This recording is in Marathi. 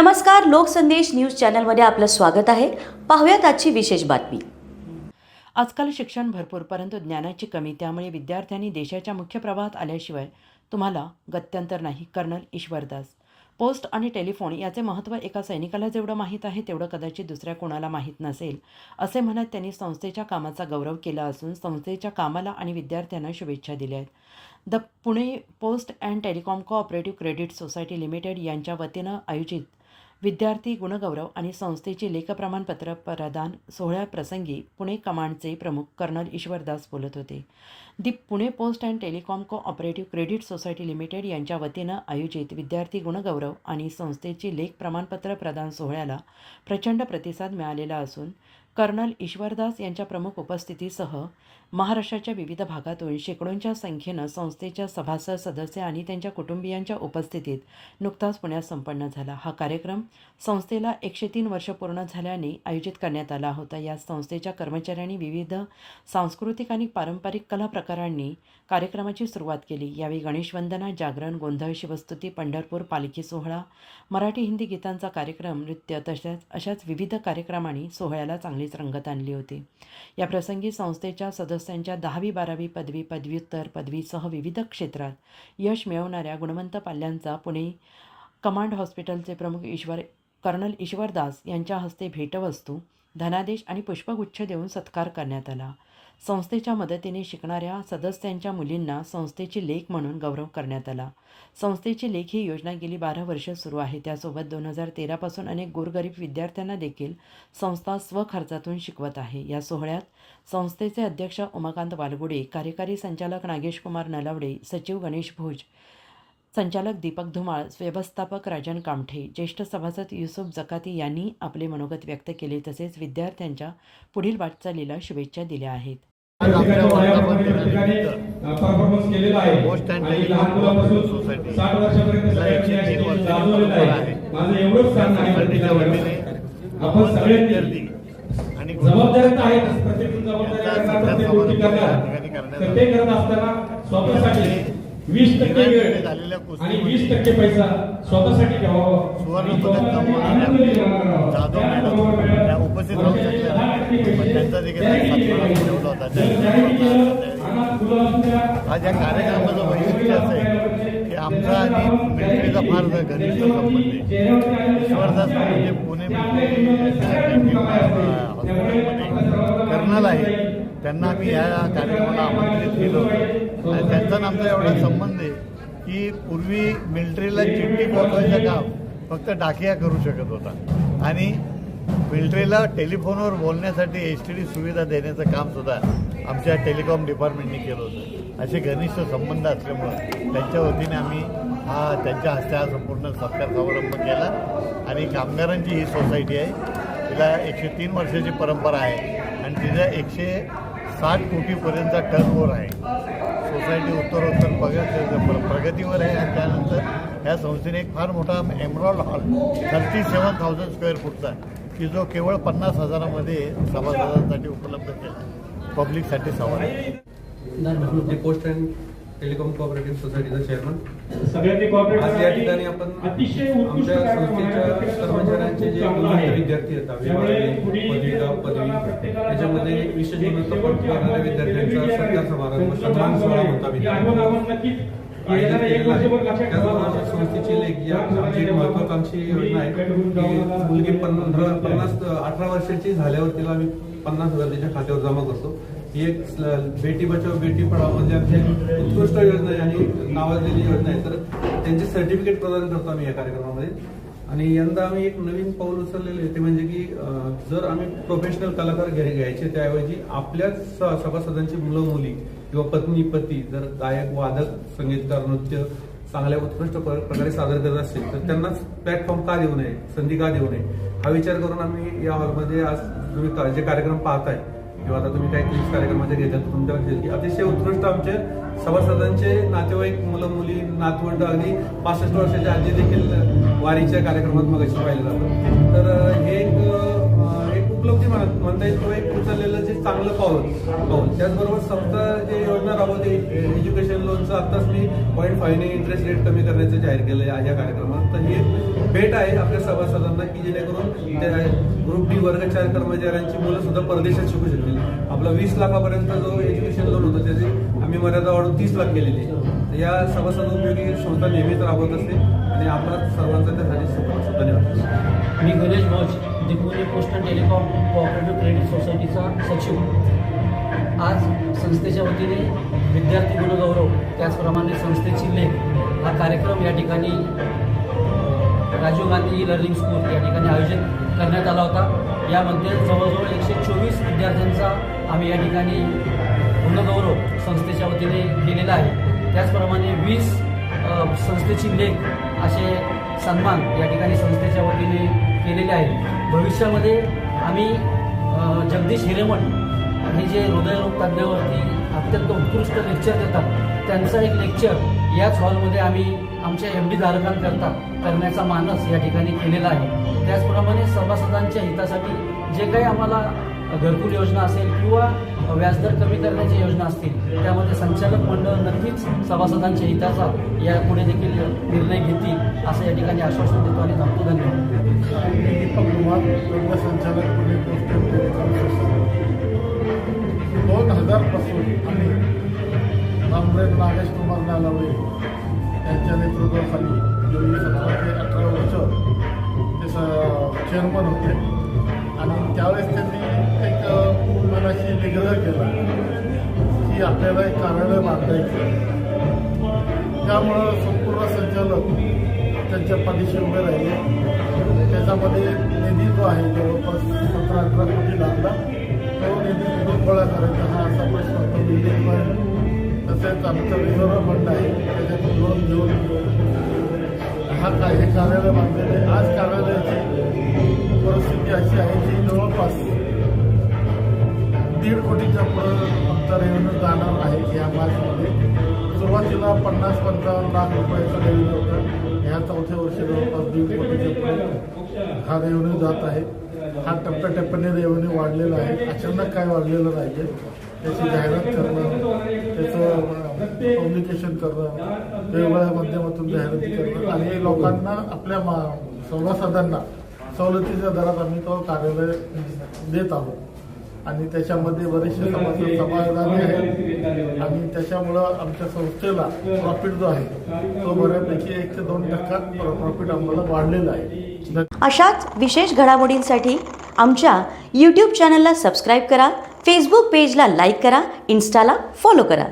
नमस्कार लोकसंदेश न्यूज चॅनलमध्ये आपलं स्वागत आहे. पाहूयात आजची विशेष बातमी. आजकाल शिक्षण भरपूर परंतु ज्ञानाची कमी त्यामुळे विद्यार्थ्यांनी देशाच्या मुख्य प्रवाहात आल्याशिवाय तुम्हाला गत्यंतर नाही कर्नल ईश्वरदास. पोस्ट आणि टेलिफोन याचे महत्त्व एका सैनिकाला जेवढं माहीत आहे तेवढं कदाचित दुसऱ्या कोणाला माहीत नसेल असे म्हणत त्यांनी संस्थेच्या कामाचा गौरव केला असून संस्थेच्या कामाला आणि विद्यार्थ्यांना शुभेच्छा दिल्या आहेत. The Pune post and telecom cooperative credit society limited यांच्या वतीनं आयोजित विद्यार्थी गुणगौरव आणि संस्थेचे लेखप्रमाणपत्र प्रदान सोहळ्याप्रसंगी पुणे कमांडचे प्रमुख कर्नल ईश्वरदास बोलत होते. The Pune post and telecom co operative credit society limited यांच्या वतीनं आयोजित विद्यार्थी गुणगौरव आणि संस्थेचे लेख प्रमाणपत्र प्रदान सोहळ्याला प्रचंड प्रतिसाद मिळालेला असून कर्नल ईश्वरदास यांच्या प्रमुख उपस्थितीसह महाराष्ट्राच्या विविध भागातून शेकडोंच्या संख्येनं संस्थेच्या सभासद सदस्य आणि त्यांच्या कुटुंबियांच्या उपस्थितीत नुकताच पुण्यात संपन्न झाला. हा कार्यक्रम संस्थेला एकशे तीन वर्ष पूर्ण झाल्याने आयोजित करण्यात आला होता. या संस्थेच्या कर्मचाऱ्यांनी विविध सांस्कृतिक आणि पारंपरिक कला प्रकारांनी कार्यक्रमाची सुरुवात केली. यावेळी गणेशवंदना जागरण गोंधळ शिवस्तुती पंढरपूर पालखी सोहळा मराठी हिंदी गीतांचा कार्यक्रम नृत्य तसेच अशाच विविध कार्यक्रमांनी सोहळ्याला चांगलीच रंगत आणली होती. या प्रसंगी संस्थेच्या सदस्यांच्या दहावी बारावी पदवी पदव्युत्तर पदवीसह विविध क्षेत्रात यश मिळवणाऱ्या गुणवंत पाल्यांचा पुणे कमांड हॉस्पिटलचे प्रमुख ईश्वर कर्नल ईश्वरदास यांच्या हस्ते भेटवस्तू धनादेश आणि पुष्पगुच्छ देऊन सत्कार करण्यात आला. संस्थेच्या मदतीने शिकणाऱ्या सदस्यांच्या मुलींना संस्थेची लेख म्हणून गौरव करण्यात आला. संस्थेची लेख ही योजना गेली बारा वर्ष सुरू आहे. त्यासोबत दोन हजार तेरापासून अनेक गोरगरीब विद्यार्थ्यांना देखील संस्था स्वखर्चातून शिकवत आहे. या सोहळ्यात संस्थेचे अध्यक्ष उमाकांत वालगुडे कार्यकारी संचालक नागेश कुमार नलावडे सचिव गणेश भोज संचालक दीपक धुमाळ व्यवस्थापक राजन कामठे ज्येष्ठ सभासद युसुफ जकाती यांनी आपले मनोगत व्यक्त केले तसेच विद्यार्थ्यांच्या पुढील वाटचालीला शुभेच्छा दिल्या आहेत. परफॉर्मन्स केलेला आहे. आणि लहान मुलापासून साठ वर्षापर्यंत आहे. माझं एवढंच सांगणं आहे आपण सगळ्यांनी आणि जबाबदारी तर आहेच प्रत्येक जबाबदारी प्रत्येक गोष्टी करणार. तर ते करत असताना स्वतःसाठी वीस टक्के वेळ आणि वीस टक्के पैसा स्वतःसाठी ठेवावं. सुवर्ण पण त्यांचा देखील ठेवला होता. जर त्यांनी या कार्यक्रमाचं वैशिष्ट्य असं आहे की आमचा आणि मिलिटरीचा फार घनिष्ठ संबंध आहे. ईश्वरदास म्हणजे पुणे हॉस्पिटलमध्ये कर्नल आहे त्यांना आम्ही या कार्यक्रमाला आमंत्रित केलं होतं. आणि त्यांचा आमचा एवढा संबंध आहे की पूर्वी मिलिटरीला चिठ्ठी पोहोचवायचं काम फक्त डाकिया करू शकत होता. आणि मिल्ट्रीला टेलिफोनवर बोलण्यासाठी एस टी डी सुविधा देण्याचं काम सुद्धा आमच्या टेलिकॉम डिपार्टमेंटने केलं होतं. असे घनिष्ठ संबंध असल्यामुळं त्यांच्या वतीने आम्ही हा त्यांच्या हस्ते हा संपूर्ण सत्कार समारंभ केला. आणि कामगारांची ही सोसायटी आहे. तिला एकशे तीन वर्षाची परंपरा आहे. आणि तिच्या एकशे साठ कोटीपर्यंतचा टर्नओव्हर आहे. सोसायटी उत्तरोत्तर प्रगत प्रगतीवर आहे. आणि त्यानंतर या संस्थेने एक फार मोठा emerald hall thirty seven thousand square फूटचा की जो केवळ पन्नास हजारामध्ये सभासदांसाठी उपलब्ध केला पब्लिकसाठी ते पोस्ट अँड टेलिकॉम कोऑपरेटिव्ह सोसायटीचा चेअरमन आज या ठिकाणी आपण आमच्या. संस्थेच्या कर्मचाऱ्यांचे जे. विद्यार्थी पुढील पदविका पदवी त्याच्यामध्ये विशेष गुणवत्ता शेवटची करणाऱ्या विद्यार्थ्यांचा सत्कार. समारंभ सन्मान सोहळा. होता की आपण आपण नक्कीच येणाऱ्या एक आमची एक महत्वाकांक्षी योजना आहे. की मुलगी पंधरा पन्नास अठरा वर्षाची झाल्यावर तिला आम्ही पन्नास हजार तिच्या खात्यावर जमा करतो. ही एक बेटी बचाव बेटी पढाव म्हणजे आमची उत्कृष्ट योजना आहे आणि नावाजलेली योजना आहे. तर त्यांचे सर्टिफिकेट प्रदान करतो आम्ही या कार्यक्रमामध्ये. आणि यंदा आम्ही एक नवीन पाऊल उचललेलं आहे. ते म्हणजे की जर आम्ही प्रोफेशनल कलाकार घ्याय- घ्यायचे त्याऐवजी आपल्याच सभासदांची मुलं मुली किंवा पत्नी पती जर गायक वादक संगीतकार नृत्य चांगल्या उत्कृष्ट प्रकारे सादर करत असतील तर त्यांनाच प्लॅटफॉर्म का देऊ नये संधी का देऊ नये? हा विचार करून आम्ही या हॉलमध्ये आज तुम्ही जे कार्यक्रम पाहताय किंवा आता तुम्ही काही क्लिप्स कार्यक्रमाचे घेतात तुमच्या की अतिशय उत्कृष्ट आमचे सभासदांचे नातेवाईक मुलं मुली नातवंड अगदी पासष्ट वर्षाच्या आजी देखील वारीच्या कार्यक्रमात मग पाहिलं जातं. तर हे एक उपलब्धी म्हणता येईल किंवा एक उचललेलं जे चांगलं पाऊल पाऊल. त्याचबरोबर संस्था जे योजना राबवते एज्युकेशन लोनचं आत्ताच मी पॉईंट फायने इंटरेस्ट रेट कमी करण्याचं जाहीर केलं आहे या कार्यक्रमात. तर ही एक भेट आहे आपल्या सभासदांना की जेणेकरून त्या ग्रुप डी वर्ग चार कर्मचाऱ्यांची मुलं सुद्धा परदेशात शिकू शकतील. आपला वीस लाखापर्यंत जो एज्युकेशन लोन होतं त्याची आम्ही मर्यादा वाढून तीस लाख केलेली आहे. या सभासद उपयोगी संस्था नेहमीच राबवत असते. आणि आपला सर्वांचा त्यासाठी धन्यवाद. मी Ganesh Bhoj Dipoli post and telecom cooperative credit सोसायटीचा सचिव. आज संस्थेच्या वतीने विद्यार्थी गुणगौरव त्याचप्रमाणे संस्थेची लेख हा कार्यक्रम या ठिकाणी राजीव गांधी लर्निंग स्कूल या ठिकाणी आयोजित करण्यात आला होता. यामध्ये जवळजवळ एकशे चोवीस विद्यार्थ्यांचा आम्ही या ठिकाणी गुणगौरव संस्थेच्या वतीने केलेला आहे. त्याचप्रमाणे वीस संस्थेची लेख असे सन्मान या ठिकाणी संस्थेच्या वतीने केलेले आहे. भविष्यामध्ये आम्ही जगदीश हिरेमठ हे जे हृदयरोग तज्ज्ञावरती अत्यंत उत्कृष्ट लेक्चर देतात त्यांचं एक लेक्चर याच हॉलमध्ये आम्ही आमच्या एम डी धारकांकरता करण्याचा मानस या ठिकाणी केलेला आहे. त्याचप्रमाणे सभासदांच्या हितासाठी जे काही आम्हाला घरकुल योजना असेल किंवा व्याजदर कमी करण्याची योजना असतील त्यामध्ये संचालक मंडळ नक्कीच सभासदांच्या हिताचा यापुढे देखील निर्णय घेतील असं या ठिकाणी आश्वासन देतो आणि थांबतो. धन्यवाद. संचालक पुणे दोन हजारपासून आम्ही रामदेव नागेश कुमार नालावडे यांच्या नेतृत्वाखाली सतरा ते अठरा वर्ष ते चेअरमन होते. आणि त्यावेळेस त्यांनी एक मनाशी निग्रह केला की आपल्याला एक कार्यालय बांधायचं त्यामुळं संपूर्ण संचालक त्यांच्या पाठीशी उभे राहिले. त्याच्यामध्ये निधी जो आहे जवळपास सतरा अठरा कोटी लागला. तो निधी गोळा करायचा हा असा प्रश्न होता निधी फंड तसेच आमचं रिझर्व्ह फंड आहे त्याच्यातून लोन घेऊन हा काय हे कार्यालय बांधलेले आज कार्यालयाची आमचा रेव्हेन्यू जाणार आहे या मार्चमध्ये. सुरुवातीला पन्नास पंचावन्न लाख रुपयाचा रेव्हेन्यू होता. ह्या चौथ्या वर्षी जवळपास दीड कोटीच्या हा रेव्हेन्यू जात आहे. हा टप्प्याटप्प्याने रेव्हेन्यू वाढलेला आहे. अचानक काय वाढलेलं नाही त्याची जाहिरात करणं त्याचं कम्युनिकेशन करणं वेगवेगळ्या माध्यमातून जाहिराती करणं आणि लोकांना आपल्या मा सभासदांना सवलतीच्या दरात आम्ही तो कार्यालय देत आहोत. आणि त्याच्यामध्ये बरेचसे सभासद समाधानी आहेत. आणि त्याच्यामुळं आमच्या संस्थेला प्रॉफिट जो आहे तो बऱ्यापैकी एक ते दोन टक्का प्रॉफिट आम्हाला वाढलेला आहे. अशाच विशेष घडामोडींसाठी आमच्या यूट्यूब चॅनलला सबस्क्राईब करा फेसबुक पेजला लाईक करा इन्स्टाला फॉलो करा.